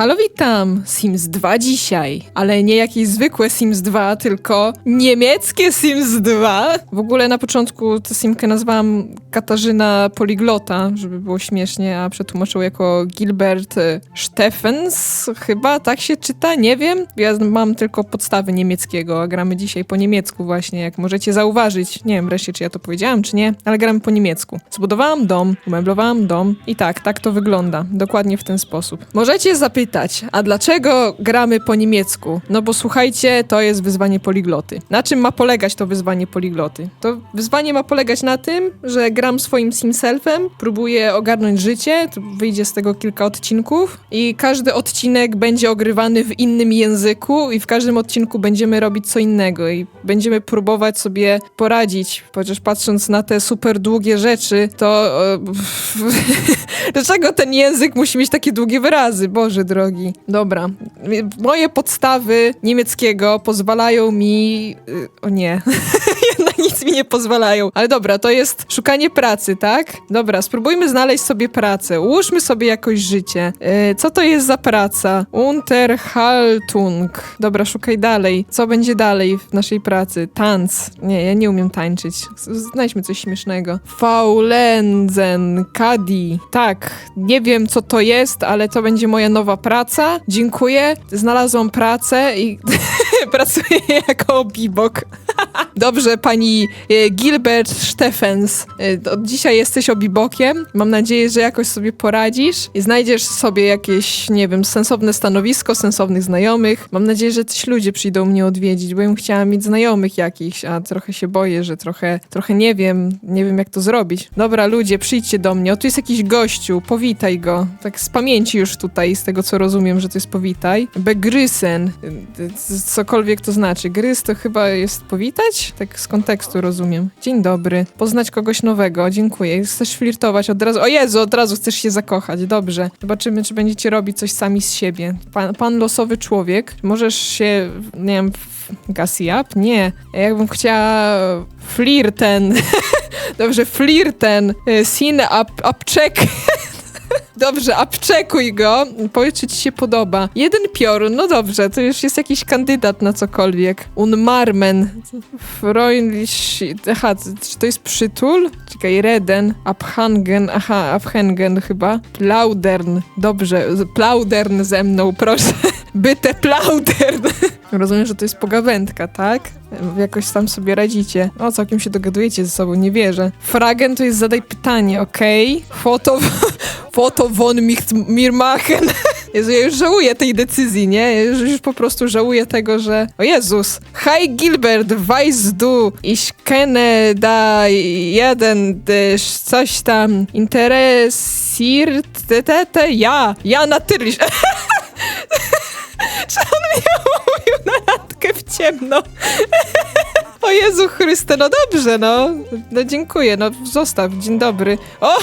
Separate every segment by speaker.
Speaker 1: Halo, witam! Sims 2 dzisiaj, ale nie jakieś zwykłe Sims 2, tylko niemieckie Sims 2. W ogóle na początku tę simkę nazwałam Katarzyna Poliglota, żeby było śmiesznie, a przetłumaczył jako Gilbert Steffens, chyba tak się czyta, nie wiem. Ja mam tylko podstawy niemieckiego, a gramy dzisiaj po niemiecku właśnie, jak możecie zauważyć. Nie wiem wreszcie, czy ja to powiedziałam, czy nie, ale gramy po niemiecku. Zbudowałam dom, umeblowałam dom i tak, tak to wygląda. Dokładnie w ten sposób. Możecie zapytać, a dlaczego gramy po niemiecku? No bo słuchajcie, to jest wyzwanie poligloty. Na czym ma polegać to wyzwanie poligloty? To wyzwanie ma polegać na tym, że gram swoim simselfem, próbuję ogarnąć życie, wyjdzie z tego kilka odcinków i każdy odcinek będzie ogrywany w innym języku i w każdym odcinku będziemy robić co innego i będziemy próbować sobie poradzić, chociaż patrząc na te super długie rzeczy, to e, dlaczego ten język musi mieć takie długie wyrazy? Boże drogi. Dobra. Moje podstawy niemieckiego pozwalają mi... y, O nie. Nic mi nie pozwalają. Ale dobra, to jest szukanie pracy, tak? Dobra, spróbujmy znaleźć sobie pracę. Ułóżmy sobie jakoś życie. Y, co to jest za praca? Unterhaltung. Dobra, szukaj dalej. Co będzie dalej w naszej pracy? Tanz. Nie, ja nie umiem tańczyć. Znajdźmy coś śmiesznego. Faulenzen, Kadi. Tak, nie wiem co to jest, ale to będzie moja nowa praca. Dziękuję. Znalazłam pracę i pracuję jako bibok. Dobrze, pani e, Gilbert Steffens. E, Od dzisiaj jesteś obibokiem. Mam nadzieję, że jakoś sobie poradzisz i znajdziesz sobie jakieś, nie wiem, sensowne stanowisko, sensownych znajomych. Mam nadzieję, że coś ludzie przyjdą mnie odwiedzić, bo ja bym chciała mieć znajomych jakichś, a trochę się boję, że trochę, trochę nie wiem, nie wiem jak to zrobić. Dobra, ludzie, przyjdźcie do mnie. O, tu jest jakiś gościu, powitaj go. Tak z pamięci już tutaj, z tego co rozumiem, że to jest powitaj. Begrysen, y, cokolwiek to znaczy. Gryz to chyba jest Tak z kontekstu rozumiem. Dzień dobry. Poznać kogoś nowego, dziękuję. Chcesz flirtować od razu. O Jezu, od razu chcesz się zakochać. Dobrze. Zobaczymy, czy będziecie robić coś sami z siebie. Pan, pan losowy człowiek. Możesz się, nie wiem, gasi up? Nie. Jakbym chciała flirten. Dobrze, flirten. Y, Sin up, upcheck. Dobrze, apczekuj go. Powiedz, czy ci się podoba. Jeden piorun, no dobrze, to już jest jakiś kandydat na cokolwiek. Unmarmen. Freundlich. Aha, czy to jest przytul? Czekaj, Reden. Abhangen. Aha, Abhangen chyba. Plaudern. Dobrze, plaudern ze mną, proszę. Byte plaudern. Rozumiem, że to jest pogawędka, tak? Jakoś tam sobie radzicie. O, całkiem się dogadujecie ze sobą, nie wierzę. Fragen to jest zadaj pytanie, okej? Foto, foto von mir machen. Jezu, ja już żałuję tej decyzji, nie? Ja już, po prostu żałuję tego, że... O Jezus! Hi Gilbert, weißt du, ich kenne da jeden, coś tam interessiert, te, te, ja, ja natürlich. Czy on mnie umówił na randkę w ciemno? O Jezu Chryste, no dobrze, no. No dziękuję, no zostaw, dzień dobry. O,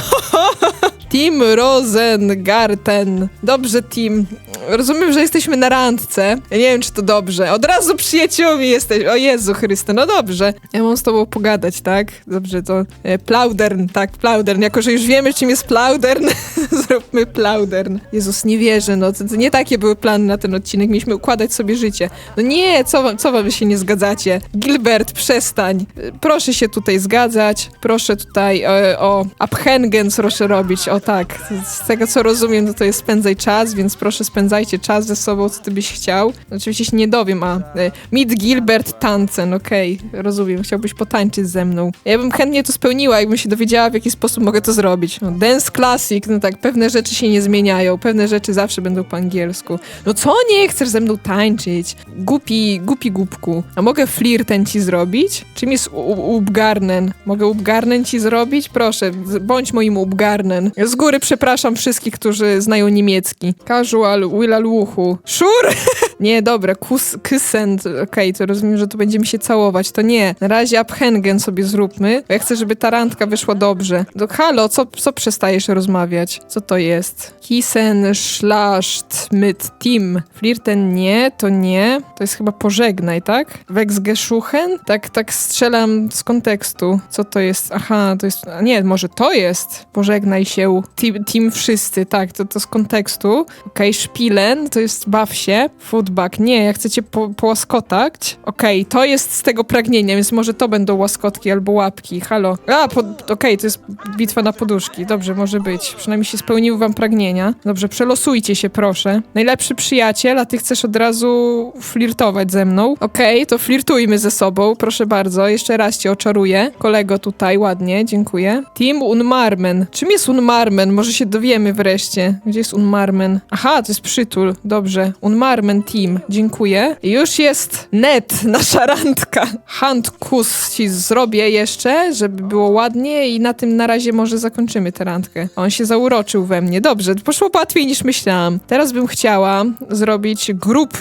Speaker 1: Tim Rosengarten. Dobrze, Tim. Rozumiem, że jesteśmy na randce. Ja nie wiem, czy to dobrze. Od razu przyjaciółmi jesteś. O Jezu Chryste, no dobrze. Ja mam z tobą pogadać, tak? Dobrze, to e, Plaudern, tak, Plaudern. Jako, że już wiemy, czym jest Plaudern, zróbmy Plaudern. Jezus, nie wierzę, no. To, to nie takie były plany na ten odcinek. Mieliśmy układać sobie życie. No nie, co, wam- co wam się nie zgadzacie? Gilbert, przestań. E, Proszę się tutaj zgadzać. Proszę tutaj e, o Abhengen proszę robić. O tak. Z tego, co rozumiem, to to jest spędzaj czas, więc proszę spędzajcie czas ze sobą, co ty byś chciał. Oczywiście się nie dowiem, a e, Meet Gilbert Tancen, okej. Rozumiem, chciałbyś potańczyć ze mną. Ja bym chętnie to spełniła, jakbym się dowiedziała, w jaki sposób mogę to zrobić. No, dance Classic, no tak, pewne rzeczy się nie zmieniają, pewne rzeczy zawsze będą po angielsku. No co nie chcesz ze mną tańczyć? Głupi, głupi głupku. A mogę flirten ci zrobić? Czym jest ubgarnen? Mogę ubgarnen ci zrobić? Proszę, bądź moim ubgarnen. Z góry przepraszam wszystkich, którzy znają niemiecki. Casual, wilaluchu. Szur! nie, dobra, kus, kysend. Okej, to rozumiem, że tu będziemy się całować. To nie. Na razie abhengen sobie zróbmy. Ja chcę, żeby ta randka wyszła dobrze. No halo, co, co przestajesz rozmawiać? Co to jest? Kisen, schlascht, mit Team. Flirten nie, to nie. To jest chyba pożegnaj, tak? Wexgeschuchen? Tak, tak strzelam z kontekstu. Co to jest? Aha, to jest... a Nie, może to jest. Pożegnaj się. Team, team wszyscy, tak, to, to z kontekstu. Okej, okay, Filen, to jest baw się. Foodbag, nie, jak chcecie po, połaskotać. Okej, to jest z tego pragnienia, więc może to będą łaskotki albo łapki. Halo. A, okej, to jest bitwa na poduszki. Dobrze, może być. Przynajmniej się spełniły wam pragnienia. Dobrze, przelosujcie się, proszę. Najlepszy przyjaciel, a ty chcesz od razu flirtować ze mną. Okej, to flirtujmy ze sobą, proszę bardzo. Jeszcze raz cię oczaruję. Kolego tutaj, ładnie, dziękuję. Team Unmarmen. Czym jest Unmarmen? Może się dowiemy wreszcie. Gdzie jest Unmarmen? Aha, to jest przytul. Dobrze. Unmarmen Team. Dziękuję. Już jest net, nasza randka. Handkus ci zrobię jeszcze, żeby było ładnie i na tym na razie może zakończymy tę randkę. On się zauroczył we mnie. Dobrze, poszło łatwiej niż myślałam. Teraz bym chciała zrobić grup.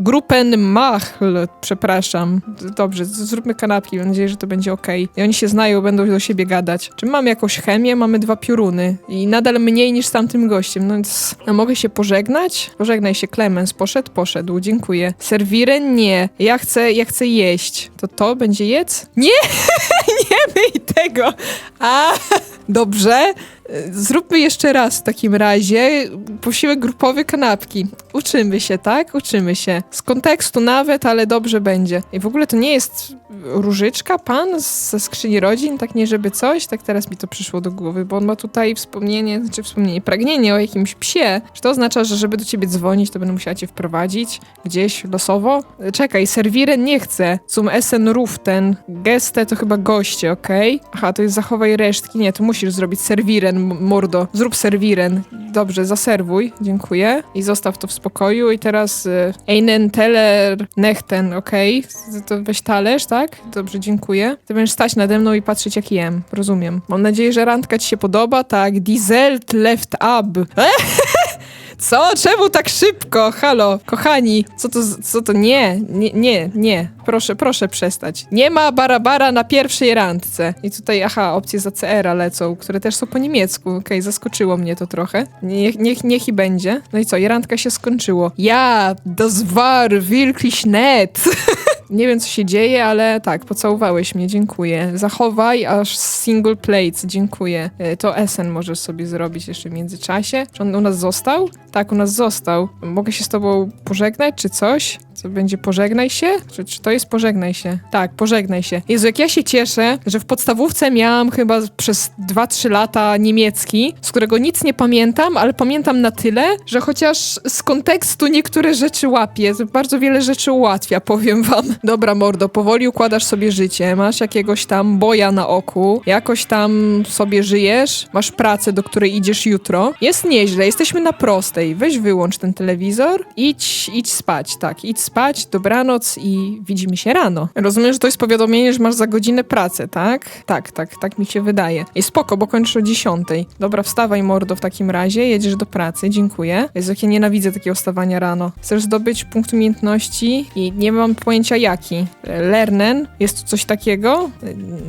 Speaker 1: Gruppen machl, przepraszam. Dobrze, zróbmy kanapki. Mam nadzieję, że to będzie ok. I oni się znają, będą do siebie gadać. Czy mamy jakąś chemię? Mamy dwa pioruny. I nadal mniej niż z tamtym gościem. No więc a mogę się pożegnać? Pożegnaj się, Clemens. Poszedł? Poszedł. Dziękuję. Serwiren? Nie. Ja chcę, ja chcę jeść. To to będzie jedz? Nie! nie myj tego! A, dobrze. Zróbmy jeszcze raz w takim razie posiłek grupowy kanapki. Uczymy się, tak? Uczymy się. Z kontekstu nawet, ale dobrze będzie. I w ogóle to nie jest różyczka pan ze skrzyni rodzin, tak nie żeby coś, tak teraz mi to przyszło do głowy, bo on ma tutaj wspomnienie, znaczy wspomnienie, pragnienie o jakimś psie. Czy to oznacza, że żeby do ciebie dzwonić, to będę musiała cię wprowadzić gdzieś losowo? Czekaj, serwiren nie chcę. Zum Essen Ruften. Geste to chyba goście, okej? Aha, to jest zachowaj resztki. Nie, to musisz zrobić serwiren, m- mordo. Zrób serwiren. Dobrze, zaserwuj. Dziękuję. I zostaw to w spokoju. I teraz y, Einen Teller Nechten, okej? To weź talerz, tak? Dobrze, dziękuję. Ty będziesz stać nade mną i patrzeć jak jem. Rozumiem. Mam nadzieję, że randka ci się podoba. Tak, Dieselt left up. Co? Czemu tak szybko? Halo, kochani, co to, co to? Nie, nie, nie, nie. Proszę, proszę przestać. Nie ma barabara na pierwszej randce. I tutaj, aha, opcje za CR-a lecą, które też są po niemiecku. Okej, zaskoczyło mnie to trochę. Niech, niech, niech i będzie. No i co, i randka się skończyło. Ja, das war wirklich. Nie wiem, co się dzieje, ale tak, pocałowałeś mnie, dziękuję. Zachowaj aż single plates, dziękuję. E, To Essen możesz sobie zrobić jeszcze w międzyczasie. Czy on u nas został? Tak, u nas został. Mogę się z tobą pożegnać, czy coś? Co będzie pożegnaj się? Czy, czy to jest pożegnaj się? Tak, pożegnaj się. Jezu, jak ja się cieszę, że w podstawówce miałam chyba przez 2-3 lata niemiecki, z którego nic nie pamiętam, ale pamiętam na tyle, że chociaż z kontekstu niektóre rzeczy łapię. Bardzo wiele rzeczy ułatwia, powiem wam. Dobra, mordo, powoli układasz sobie życie, masz jakiegoś tam boja na oku, jakoś tam sobie żyjesz, masz pracę, do której idziesz jutro. Jest nieźle, jesteśmy na prostej. Weź wyłącz ten telewizor, idź, idź spać, tak, idź spać, dobranoc i widzimy się rano. Rozumiem, że to jest powiadomienie, że masz za godzinę pracę, tak? Tak, tak, tak mi się wydaje. I spoko, bo kończysz o 10. Dobra, wstawaj mordo w takim razie, jedziesz do pracy, dziękuję. Jezu, jak ja nienawidzę takiego wstawania rano. Chcesz zdobyć punkt umiejętności i nie mam pojęcia jaki. Lernen? Jest tu coś takiego?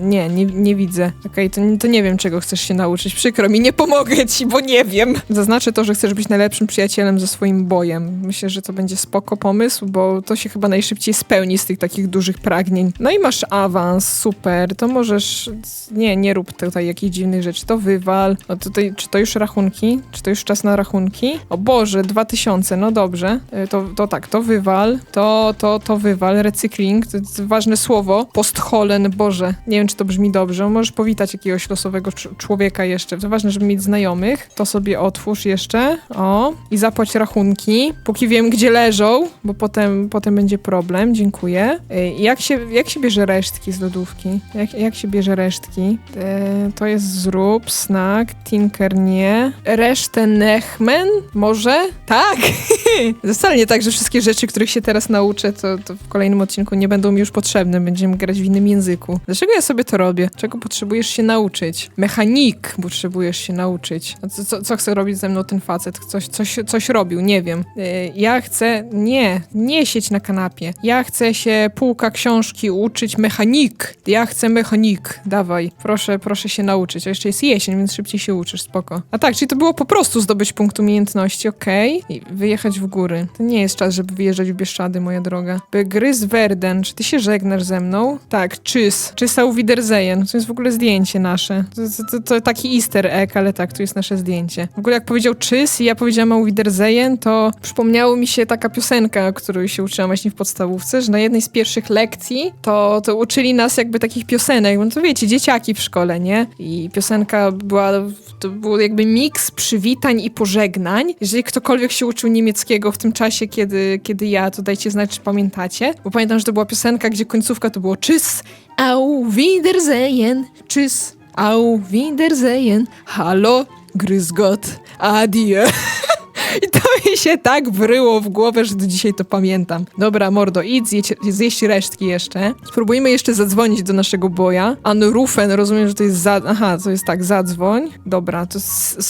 Speaker 1: Nie, nie, nie widzę. Okej, to, to nie wiem, czego chcesz się nauczyć. Przykro mi, nie pomogę ci, bo nie wiem. Zaznaczę to, że chcesz być najlepszym przyjacielem ze swoim bojem. Myślę, że to będzie spoko pomysł, bo to się chyba najszybciej spełni z tych takich dużych pragnień. No i masz awans, super. To możesz... Nie, nie rób tutaj jakichś dziwnych rzeczy. To wywal. O, tutaj, czy to już rachunki? Czy to już czas na rachunki? O Boże, 2000, no dobrze. Y, To, to tak, to wywal. To, to, to wywal. Recykling, to jest ważne słowo. Postholen, Boże. Nie wiem, czy to brzmi dobrze. Możesz powitać jakiegoś losowego cz- człowieka jeszcze. To ważne, żeby mieć znajomych. To sobie otwórz jeszcze. O. I zapłać rachunki. Póki wiem, gdzie leżą, bo potem, potem będzie problem. Dziękuję. Y, Jak się, jak się bierze resztki z lodówki? Jak, jak się bierze resztki? E, to jest zrób, snack, tinker nie. Resztę nechmen? Może? Tak! Wcale nie tak, że wszystkie rzeczy, których się teraz nauczę, to, to w kolejnym odcinku nie będą mi już potrzebne. Będziemy grać w innym języku. Dlaczego ja sobie to robię? Czego potrzebujesz się nauczyć? Mechanik potrzebujesz się nauczyć. Co, co, co chce robić ze mną ten facet? Coś, coś, coś robił, nie wiem. E, ja chcę... Nie, nie siedź na kanapie. Ja chcę się półka książki uczyć mechanik. Ja chcę mechanik. Dawaj, proszę, proszę się nauczyć. A jeszcze jest jesień, więc szybciej się uczysz, spoko. A tak, czyli to było po prostu zdobyć punkt umiejętności, okej. I wyjechać w góry. To nie jest czas, żeby wyjeżdżać w Bieszczady, moja droga. Begryz Verden, czy ty się żegnasz ze mną? Tak, czys. Czysa Wiedersehen. To jest w ogóle zdjęcie nasze. To, to, to, to taki easter egg, ale tak, tu jest nasze zdjęcie. W ogóle jak powiedział czys i ja powiedziałam Au Wiedersehen, to przypomniało mi się taka piosenka, którą się uczyłam właśnie w podstawówce, że na jednej z pierwszych lekcji to, to uczyli nas jakby takich piosenek, no to wiecie, dzieciaki w szkole, nie? I piosenka była, to był jakby miks przywitań i pożegnań. Jeżeli ktokolwiek się uczył niemieckiego w tym czasie, kiedy, kiedy ja, to dajcie znać, czy pamiętacie. Bo pamiętam, że to była piosenka, gdzie końcówka to było Tschüss, Au Wiedersehen, Tschüss, Au Wiedersehen, Hallo, Grüß Gott, Adieu. I to mi się tak wryło w głowę, że do dzisiaj to pamiętam. Dobra, mordo, idź zjeść, zjeść resztki jeszcze. Spróbujmy jeszcze zadzwonić do naszego boja. Anrufen, rozumiem, że to jest za... Aha, to jest tak, zadzwoń. Dobra, to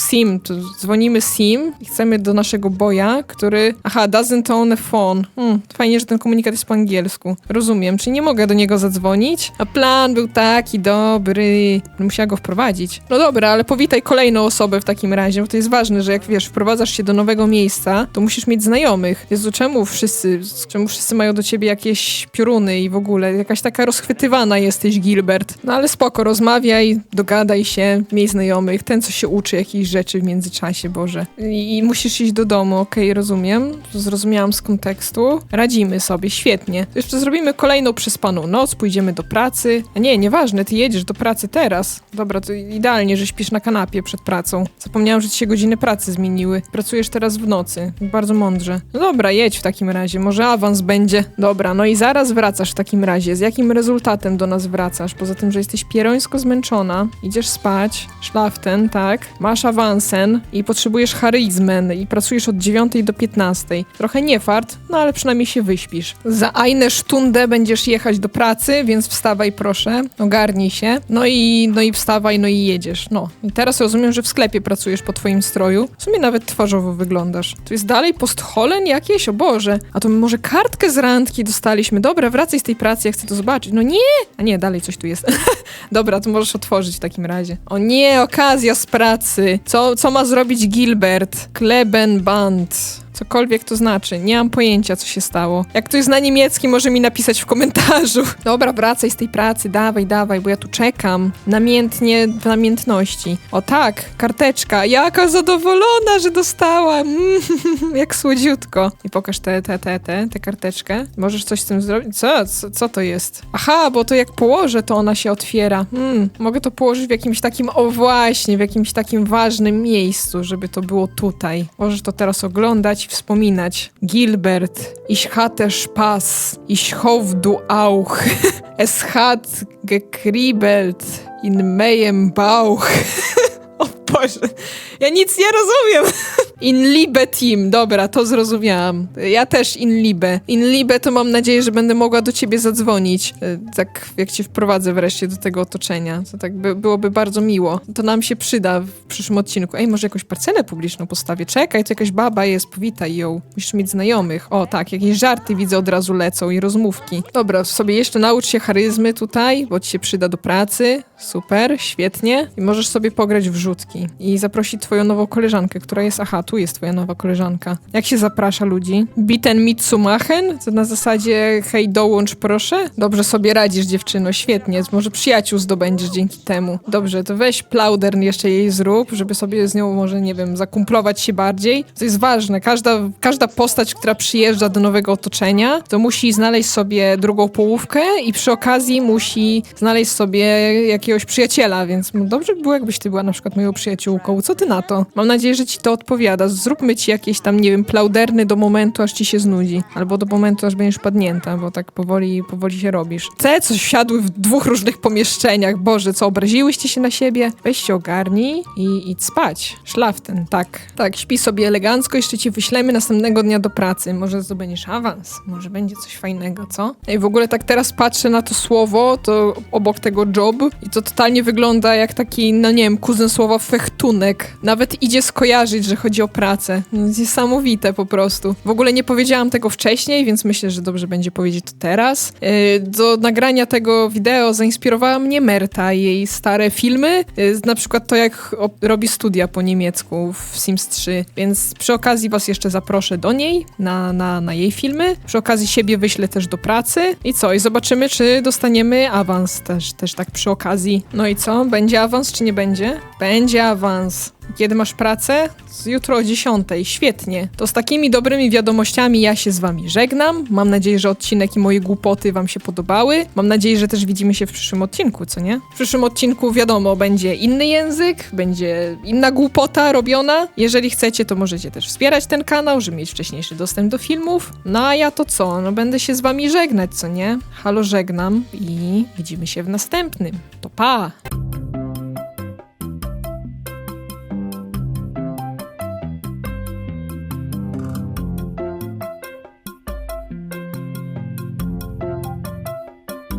Speaker 1: Sim, to dzwonimy Sim i chcemy do naszego boja, który... Aha, doesn't own a phone. Hmm, fajnie, że ten komunikat jest po angielsku. Rozumiem, czyli nie mogę do niego zadzwonić? A plan był taki dobry. Musiała go wprowadzić. No dobra, ale powitaj kolejną osobę w takim razie, bo to jest ważne, że jak wiesz, wprowadzasz się do nowego miejsca, to musisz mieć znajomych. Jezu, czemu wszyscy, czemu wszyscy mają do ciebie jakieś pioruny i w ogóle jakaś taka rozchwytywana jesteś, Gilbert. No ale spoko, rozmawiaj, dogadaj się, miej znajomych, ten co się uczy jakichś rzeczy w międzyczasie, Boże. I, i musisz iść do domu, okej, rozumiem, zrozumiałam z kontekstu. Radzimy sobie, świetnie. To jeszcze zrobimy kolejną przespaną noc, pójdziemy do pracy. A nie, nieważne, ty jedziesz do pracy teraz. Dobra, to idealnie, że śpisz na kanapie przed pracą. Zapomniałam, że ci się godziny pracy zmieniły. Pracujesz teraz w nocy. Bardzo mądrze. No dobra, jedź w takim razie. Może awans będzie. Dobra, no i zaraz wracasz w takim razie. Z jakim rezultatem do nas wracasz? Poza tym, że jesteś pierońsko zmęczona, idziesz spać, szlaften, tak? Masz awansen i potrzebujesz charyzmen i pracujesz od 9 do 15. Trochę nie fart, no ale przynajmniej się wyśpisz. Za eine Stundę będziesz jechać do pracy, więc wstawaj proszę, ogarnij się. No i, no i wstawaj, no i jedziesz. No. I teraz rozumiem, że w sklepie pracujesz po twoim stroju. W sumie nawet twarzowo wyglądasz. Tu jest dalej postholen jakieś? O Boże. A to może kartkę z randki dostaliśmy. Dobra, wracaj z tej pracy, ja chcę to zobaczyć. No nie! A nie, dalej coś tu jest. Dobra, to możesz otworzyć w takim razie. O nie, okazja z pracy. Co, co ma zrobić Gilbert? Klebenband. Cokolwiek to znaczy. Nie mam pojęcia, co się stało. Jak ktoś zna niemiecki, może mi napisać w komentarzu. Dobra, wracaj z tej pracy, dawaj, dawaj, bo ja tu czekam. Namiętnie w namiętności. O tak, karteczka. Jaka zadowolona, że dostałam. Mm, jak słodziutko. I pokaż tę, tę, tę, tę, tę karteczkę. Możesz coś z tym zrobić? Co? co? Co to jest? Aha, bo to jak położę, to ona się otwiera. Hmm, mogę to położyć w jakimś takim, o właśnie, w jakimś takim ważnym miejscu, żeby to było tutaj. Możesz to teraz oglądać wspominać. Gilbert, ich hatte Spaß, ich hoffe du auch. Es hat gekriebelt in meinem Bauch. Boże, ja nic nie rozumiem. In Liebe Team, dobra, to zrozumiałam. Ja też In Liebe. In Liebe to mam nadzieję, że będę mogła do ciebie zadzwonić. e, Tak jak cię wprowadzę wreszcie do tego otoczenia. To tak by, byłoby bardzo miło. To nam się przyda w przyszłym odcinku. Ej, może jakąś parcelę publiczną postawię? Czekaj, to jakaś baba jest, powitaj ją. Musisz mieć znajomych. O tak, jakieś żarty widzę od razu lecą i rozmówki. Dobra, sobie jeszcze naucz się charyzmy tutaj, bo ci się przyda do pracy. Super, świetnie. I możesz sobie pograć w rzutki. I zaprosić twoją nową koleżankę, która jest... Aha, tu jest twoja nowa koleżanka. Jak się zaprasza ludzi? Biten Mitsumachen? To na zasadzie hej, dołącz proszę? Dobrze sobie radzisz, dziewczyno, świetnie. Może przyjaciół zdobędziesz dzięki temu. Dobrze, to weź plaudern jeszcze jej zrób, żeby sobie z nią może, nie wiem, zakumplować się bardziej. To jest ważne. Każda, każda postać, która przyjeżdża do nowego otoczenia, to musi znaleźć sobie drugą połówkę i przy okazji musi znaleźć sobie jakiegoś przyjaciela, więc dobrze by było, jakbyś ty była na przykład moją przyjaciółką. Co ty na to? Mam nadzieję, że ci to odpowiada. Zróbmy ci jakieś tam, nie wiem, plauderny do momentu, aż ci się znudzi. Albo do momentu, aż będziesz padnięta, bo tak powoli, powoli się robisz. Te, co wsiadły w dwóch różnych pomieszczeniach. Boże, co, obraziłyście się na siebie? Weź się ogarnij i idź spać. Szlaften, tak. Tak, śpi sobie elegancko, jeszcze ci wyślemy następnego dnia do pracy. Może zdobędziesz awans, może będzie coś fajnego, co? I w ogóle tak teraz patrzę na to słowo, to obok tego job i to totalnie wygląda jak taki, no nie wiem, kuzyn słowa fechtunek. Nawet idzie skojarzyć, że chodzi o pracę. No, niesamowite po prostu. W ogóle nie powiedziałam tego wcześniej, więc myślę, że dobrze będzie powiedzieć to teraz. Yy, Do nagrania tego wideo zainspirowała mnie Merta i jej stare filmy, yy, na przykład to jak robi studia po niemiecku w Sims 3, więc przy okazji was jeszcze zaproszę do niej, na, na, na jej filmy. Przy okazji siebie wyślę też do pracy i co? I zobaczymy, czy dostaniemy awans też, też tak przy okazji. No i co? Będzie awans, czy nie będzie? Będzie awans. Kiedy masz pracę? Jutro o 10. Świetnie. To z takimi dobrymi wiadomościami ja się z wami żegnam. Mam nadzieję, że odcinek i moje głupoty wam się podobały. Mam nadzieję, że też widzimy się w przyszłym odcinku, co nie? W przyszłym odcinku wiadomo, będzie inny język, będzie inna głupota robiona. Jeżeli chcecie, to możecie też wspierać ten kanał, żeby mieć wcześniejszy dostęp do filmów. No a ja to co? No będę się z wami żegnać, co nie? Halo, żegnam i widzimy się w następnym. To pa!